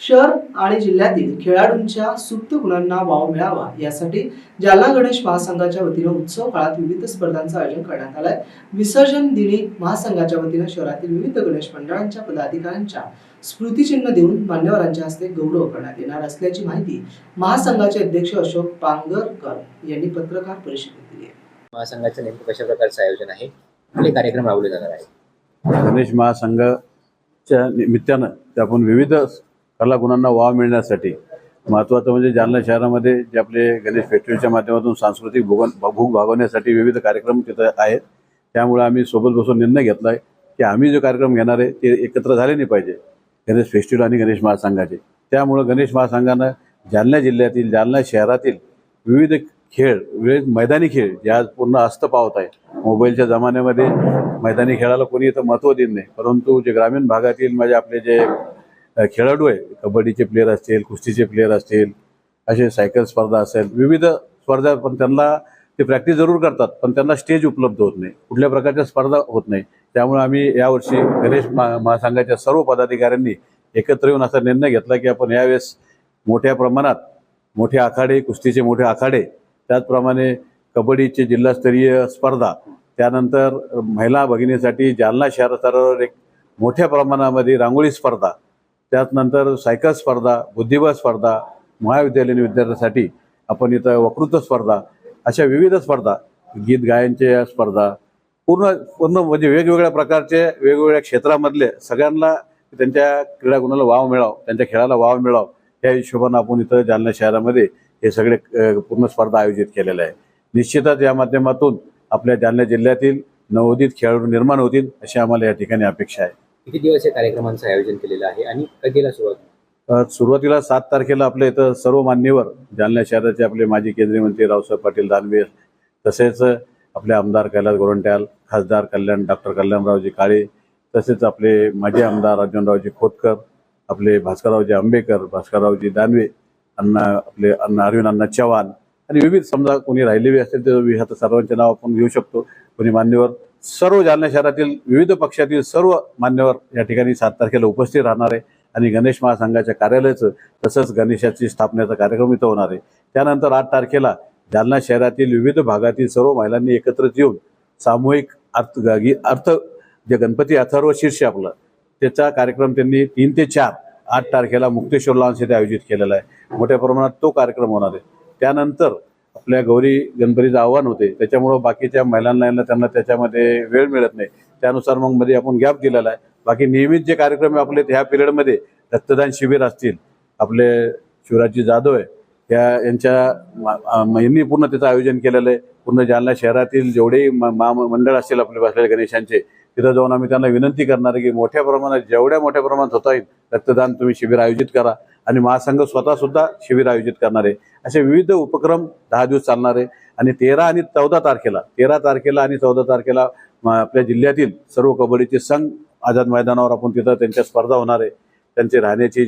शहर आणि जिल्ह्यातील खेळाडूंच्या सुप्त गुणांना वाव मिळावा यासाठी जालना गणेश महासंघाच्या वतीनं उत्सव काळात विविध स्पर्धांचं आयोजन करण्यात आलंय. विसर्जन दिनी महासंघाच्या वतीनं शहरातील विविध गणेश मंडळांच्या पदाधिकाऱ्यांच्या स्मृतिचिन्ह देऊन मान्यवरांच्या हस्ते गौरव करण्यात येणार असल्याची माहिती महासंघाचे अध्यक्ष अशोक पांगरकर यांनी पत्रकार परिषदेत दिली आहे. महासंघाचं नेमकं कशा प्रकारचं आयोजन आहे? कुठले कार्यक्रम राबवले जाणार आहेत? गणेश महासंघाच्या निमित्तानं ते आपण विविध कलागुणांना वाव मिळण्यासाठी. महत्त्वाचं म्हणजे जालना शहरामध्ये जे आपले गणेश फेस्टिवलच्या माध्यमातून सांस्कृतिक भूगन भूक भागवण्यासाठी विविध कार्यक्रम तिथं आहेत. त्यामुळे आम्ही सोबत बसून निर्णय घेतला आहे की आम्ही जो कार्यक्रम घेणार आहे ते एकत्र झाले नाही पाहिजे. गणेश फेस्टिवल आणि गणेश महासंघाचे. त्यामुळं गणेश महासंघानं जालना जिल्ह्यातील जालना शहरातील विविध खेळ विविध मैदानी खेळ जे आज पूर्ण अस्त पावत आहे मोबाईलच्या जमान्यामध्ये मैदानी खेळाला कोणी इथं महत्त्व देत नाही. परंतु जे ग्रामीण भागातील म्हणजे आपले जे खेळाडू आहे. कबड्डीचे प्लेअर असतील कुस्तीचे प्लेअर असतील असे सायकल स्पर्धा असेल विविध स्पर्धा पण त्यांना ते प्रॅक्टिस जरूर करतात पण त्यांना स्टेज उपलब्ध होत नाही. कुठल्या प्रकारच्या स्पर्धा होत नाही. त्यामुळे आम्ही यावर्षी गणेश महा महासंघाच्या सर्व पदाधिकाऱ्यांनी एकत्र येऊन असा निर्णय घेतला की आपण यावेळेस मोठ्या प्रमाणात मोठे आखाडे कुस्तीचे मोठे आखाडे त्याचप्रमाणे कबड्डीचे जिल्हास्तरीय स्पर्धा त्यानंतर महिला भगिनीसाठी जालना शहरस्तरावर एक मोठ्या प्रमाणामध्ये रांगोळी स्पर्धा त्यानंतर सायकल स्पर्धा बुद्धिबळ स्पर्धा महाविद्यालयीन विद्यार्थ्यांसाठी आपण इथं वक्तृत्व स्पर्धा अशा विविध स्पर्धा गीत गायनच्या स्पर्धा पूर्ण पूर्ण म्हणजे वेगवेगळ्या प्रकारचे वेगवेगळ्या क्षेत्रामधले सगळ्यांना त्यांच्या क्रीडा गुणाला वाव मिळावं त्यांच्या खेळाला वाव मिळावं या हिशोबानं आपण इथं जालना शहरामध्ये हे सगळे पूर्ण स्पर्धा आयोजित केलेल्या आहे निश्चितच या माध्यमातून आपल्या जालना जिल्ह्यातील नवोदित खेळाडू निर्माण होतील अशी आम्हाला या ठिकाणी अपेक्षा आहे. किती दिवस या कार्यक्रमांचं आयोजन केलेलं आहे आणि कधीला सुरुवात सुरुवातीला सात तारखेला आपल्या इथं सर्व मान्यवर जालना शहराचे आपले माजी केंद्रीय मंत्री रावसाहेब पाटील दानवे तसेच आपले आमदार कैलास गोरंट्याल खासदार कल्याण डॉक्टर कल्याणरावजी काळे तसेच आपले माजी आमदार अर्जुनरावजी खोतकर आपले भास्कररावजी आंबेकर भास्कररावजी दानवे अण्णा आपले अण्णा अरविंद अण्णा चव्हाण आणि विविध समजा कोणी राहिलेली असतील तर सर्वांचे नाव आपण घेऊ शकतो. कोणी मान्यवर सर्व जालना शहरातील विविध पक्षातील सर्व मान्यवर या ठिकाणी सात तारखेला उपस्थित राहणार आहे. आणि गणेश महासंघाच्या कार्यालयाचं तसंच गणेशाची स्थापनेचा कार्यक्रम इथं होणार आहे. त्यानंतर आठ तारखेला जालना शहरातील विविध भागातील सर्व महिलांनी एकत्रित येऊन सामूहिक अर्थ अर्थ जे गणपती अथर्व शीर्ष आपलं त्याचा कार्यक्रम त्यांनी तीन ते चार आठ तारखेला मुक्तेश्वर लॉन्स येथे आयोजित केलेला आहे. मोठ्या प्रमाणात तो कार्यक्रम होणार आहे. त्यानंतर आपल्या गौरी गणपतीचं आव्हान होते. त्याच्यामुळं बाकीच्या महिलांना त्यांना त्याच्यामध्ये वेळ मिळत नाही. त्यानुसार मग मध्ये आपण गॅप दिलेला आहे. बाकी नियमित जे कार्यक्रम आपले ह्या पिरियडमध्ये रक्तदान शिबिर असतील. आपले शिवराजजी जाधव आहे. या यांच्या यांनी पूर्ण त्याचं आयोजन केलेलं आहे. पूर्ण जालना शहरातील जेवढे म- महामंडळ असतील आपले बसलेले गणेशांचे तिथं जाऊन आम्ही त्यांना विनंती करणार आहे की मोठ्या प्रमाणात जेवढ्या मोठ्या प्रमाणात होता येईल रक्तदान तुम्ही शिबिर आयोजित करा आणि महासंघ स्वतः सुद्धा शिबिर आयोजित करणार आहे. असे विविध उपक्रम दहा दिवस चालणार आहे. आणि तेरा आणि चौदा तारखेला तेरा तारखेला आणि चौदा तारखेला आपल्या जिल्ह्यातील सर्व कबड्डीचे संघ आझाद मैदानावर आपण तिथं त्यांच्या स्पर्धा होणार आहे. त्यांची राहण्याची